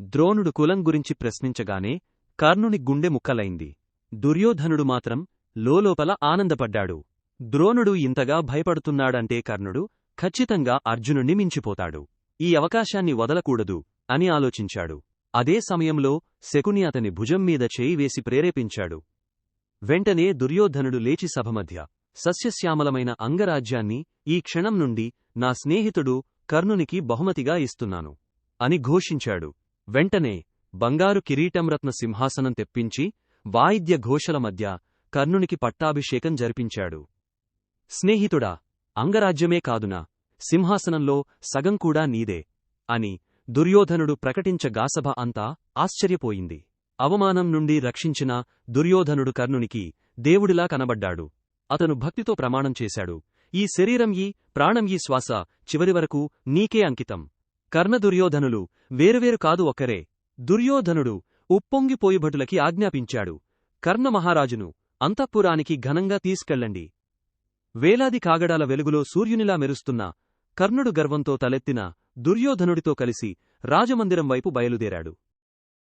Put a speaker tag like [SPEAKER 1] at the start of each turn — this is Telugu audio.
[SPEAKER 1] ద్రోణుడు కులం గురించి ప్రశ్నించగానే కర్ణుని గుండె ముక్కలైంది. దుర్యోధనుడు మాత్రం లోలోపల ఆనందపడ్డాడు. ద్రోణుడు ఇంతగా భయపడుతున్నాడంటే కర్ణుడు ఖచ్చితంగా అర్జునుణ్ణి మించిపోతాడు. ఈ అవకాశాన్ని వదలకూడదు అని ఆలోచించాడు. అదే సమయంలో శకుని అతని భుజం మీద చేయి వేసి ప్రేరేపించాడు. వెంటనే దుర్యోధనుడు లేచి సభమధ్య సస్యశ్యామలమైన అంగరాజ్యాన్ని ఈ క్షణం నుండి నా స్నేహితుడు కర్ణునికి బహుమతిగా ఇస్తున్నాను అని ఘోషించాడు. వెంటనే బంగారు కిరీటంరత్న సింహాసనం తెప్పించి వాయిద్య ఘోషల మధ్య కర్ణునికి పట్టాభిషేకం జరిపించాడు. స్నేహితుడా అంగరాజ్యమే కాదునా సింహాసనంలో సగం కూడా నీదే అని దుర్యోధనుడు ప్రకటించగాసభ అంతా ఆశ్చర్యపోయింది. అవమానం నుండి రక్షించిన దుర్యోధనుడు కర్ణునికి దేవుడిలా కనబడ్డాడు. అతను భక్తితో ప్రమాణం చేశాడు. ఈ శరీరం ఈ ప్రాణం ఈ శ్వాస చివరి వరకు నీకే అంకితం. కర్ణ దుర్యోధనులు వేరువేరు కాదు ఒక్కరే. దుర్యోధనుడు ఉప్పొంగిపోయి భటులకి ఆజ్ఞాపించాడు. కర్ణ మహారాజును అంతఃపురానికి ఘనంగా తీసుకెళ్ళండి. వేలాది కాగడాల వెలుగులో సూర్యునిలా మెరుస్తున్న కర్ణుడు గర్వంతో తలెత్తిన దుర్యోధనుడితో కలిసి రాజమందిరం వైపు బయలుదేరాడు.